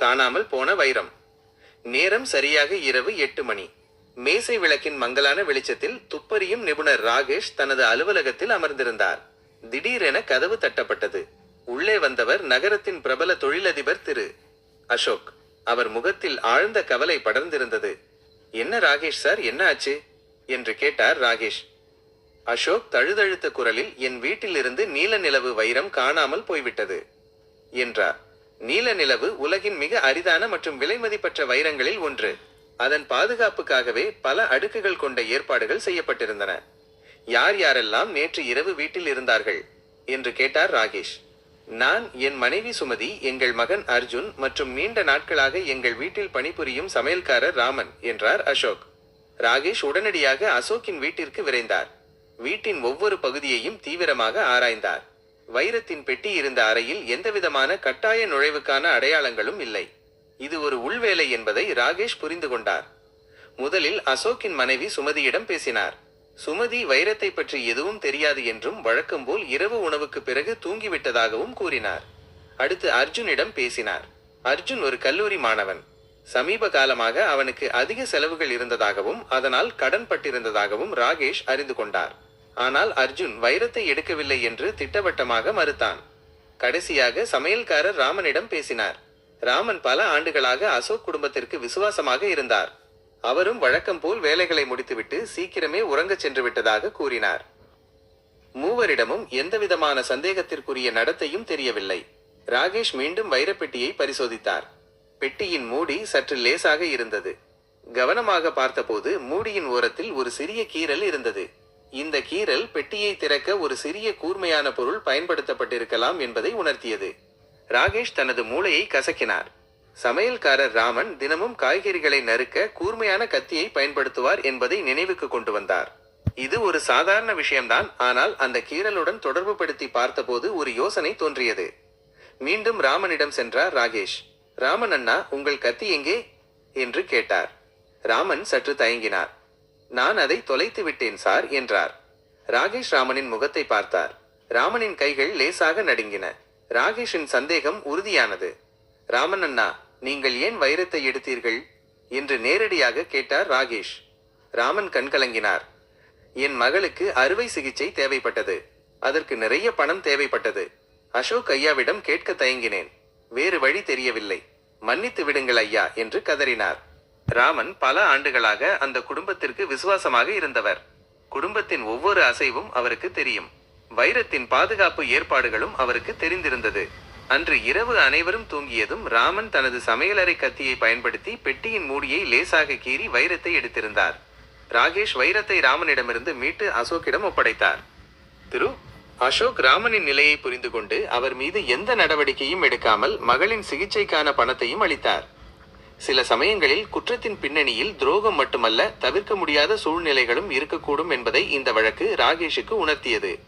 காணாமல் போன வைரம். நேரம் சரியாக இரவு எட்டு மணி. மேசை விளக்கின் மங்கலான வெளிச்சத்தில் துப்பறியும் நிபுணர் ராகேஷ் தனது அலுவலகத்தில் அமர்ந்திருந்தார். திடீரென கதவு தட்டப்பட்டது. உள்ளே வந்தவர் நகரத்தின் பிரபல தொழிலதிபர் திரு. அசோக். அவர் முகத்தில் ஆழ்ந்த கவலை படர்ந்திருந்தது. என்ன ராகேஷ் சார் என்ன ஆச்சு? என்று கேட்டார் ராகேஷ். அசோக் தழுதழுத்த குரலில் என் வீட்டிலிருந்து நீல நிலவு வைரம் காணாமல் போய்விட்டது என்றார். நீல நிலவு உலகின் மிக அரிதான மற்றும் விலைமதிப்பற்ற வைரங்களில் ஒன்று. அதன் பாதுகாப்புக்காகவே பல அடுக்குகள் கொண்ட ஏற்பாடுகள் செய்யப்பட்டிருந்தன. யார் யாரெல்லாம் நேற்று இரவு வீட்டில் இருந்தார்கள்? என்று கேட்டார் ராகேஷ். நான் என் மனைவி சுமதி எங்கள் மகன் அர்ஜுன் மற்றும் நீண்ட நாட்களாக எங்கள் வீட்டில் பணிபுரியும் சமையல்காரர் ராமன் என்றார் அசோக். ராகேஷ் உடனடியாக அசோக்கின் வீட்டிற்கு விரைந்தார். வீட்டின் ஒவ்வொரு பகுதியையும் தீவிரமாக ஆராய்ந்தார். வைரத்தின் பெட்டி இருந்த அறையில் எந்தவிதமான கட்டாய நுழைவுக்கான அடையாளங்களும் இல்லை. இது ஒரு உள்வேலை என்பதை ராகேஷ் புரிந்து கொண்டார். முதலில் அசோக்கின் மனைவி சுமதியிடம் பேசினார். சுமதி வைரத்தை பற்றி எதுவும் தெரியாது என்றும் வழக்கம் போல் இரவு உணவுக்கு பிறகு தூங்கிவிட்டதாகவும் கூறினார். அடுத்து அர்ஜுனிடம் பேசினார். அர்ஜுன் ஒரு கல்லூரி மாணவன். சமீப காலமாக அவனுக்கு அதிக செலவுகள் இருந்ததாகவும் அதனால் கடன் பட்டிருந்ததாகவும் ராகேஷ் அறிந்து கொண்டார். ஆனால் அர்ஜுன் வைரத்தை எடுக்கவில்லை என்று திட்டவட்டமாக மறுத்தான். கடைசியாக சமையல்காரர் ராமனிடம் பேசினார். ராமன் பல ஆண்டுகளாக அசோக் குடும்பத்திற்கு விசுவாசமாக இருந்தார். அவரும் வழக்கம் போல் வேலைகளை முடித்துவிட்டு சீக்கிரமே உறங்கச் சென்று விட்டதாக கூறினார். மூவரிடமும் எந்தவிதமான சந்தேகத்திற்குரிய நடத்தையும் தெரியவில்லை. ராகேஷ் மீண்டும் வைரப்பெட்டியை பரிசோதித்தார். பெட்டியின் மூடி சற்று லேசாக இருந்தது. கவனமாக பார்த்தபோது மூடியின் ஓரத்தில் ஒரு சிறிய கீறல் இருந்தது. இந்த கீறல் பெட்டியை திறக்க ஒரு சிறிய கூர்மையான பொருள் பயன்படுத்தப்பட்டிருக்கலாம் என்பதை உணர்த்தியது. ராகேஷ் தனது மூளையை கசக்கினார். சமையல்காரர் ராமன் தினமும் காய்கறிகளை நறுக்க கூர்மையான கத்தியை பயன்படுத்துவார் என்பதை நினைவுக்கு கொண்டு வந்தார். இது ஒரு சாதாரண விஷயம்தான் ஆனால் அந்த கீறலுடன் தொடர்பு படுத்தி பார்த்தபோது ஒரு யோசனை தோன்றியது. மீண்டும் ராமனிடம் சென்றார் ராகேஷ். ராமன் அண்ணா உங்கள் கத்தி எங்கே? என்று கேட்டார். ராமன் சற்று தயங்கினார். நான் அதை தொலைத்து விட்டேன் சார் என்றார். ராகேஷ் ராமனின் முகத்தை பார்த்தார். ராமனின் கைகள் லேசாக நடுங்கின. ராகேஷின் சந்தேகம் உறுதியானது. ராமன் அண்ணா நீங்கள் ஏன் வைரத்தை எடுத்தீர்கள்? என்று நேரடியாக கேட்டார் ராகேஷ். ராமன் கண்கலங்கினார் என் மகளுக்கு அறுவை சிகிச்சை தேவைப்பட்டது. அதற்கு நிறைய பணம் தேவைப்பட்டது. அசோக் ஐயாவிடம் கேட்க தயங்கினேன். வேறு வழி தெரியவில்லை. மன்னித்து விடுங்கள் ஐயா என்று கதறினார். ராமன் பல ஆண்டுகளாக அந்த குடும்பத்திற்கு விசுவாசமாக இருந்தவர். குடும்பத்தின் ஒவ்வொரு அசைவும் அவருக்கு தெரியும். வைரத்தின் பாதுகாப்பு ஏற்பாடுகளும் அவருக்கு தெரிந்திருந்தது. அன்று இரவு அனைவரும் தூங்கியதும் ராமன் தனது சமையலறை கத்தியை பயன்படுத்தி பெட்டியின் மூடியை லேசாக கீறி வைரத்தை எடுத்திருந்தார். ராகேஷ் வைரத்தை ராமனிடமிருந்து மீட்டு அசோக்கிடம் ஒப்படைத்தார். திரு அசோக் ராமனின் நிலையை புரிந்து கொண்டு அவர் மீது எந்த நடவடிக்கையும் எடுக்காமல் மகளின் சிகிச்சைக்கான பணத்தையும் அளித்தார். சில சமயங்களில் குற்றத்தின் பின்னணியில் துரோகம் மட்டுமல்ல தவிர்க்க முடியாத சூழ்நிலைகளும் இருக்கக்கூடும் என்பதை இந்த வழக்கு ராகேஷுக்கு உணர்த்தியது.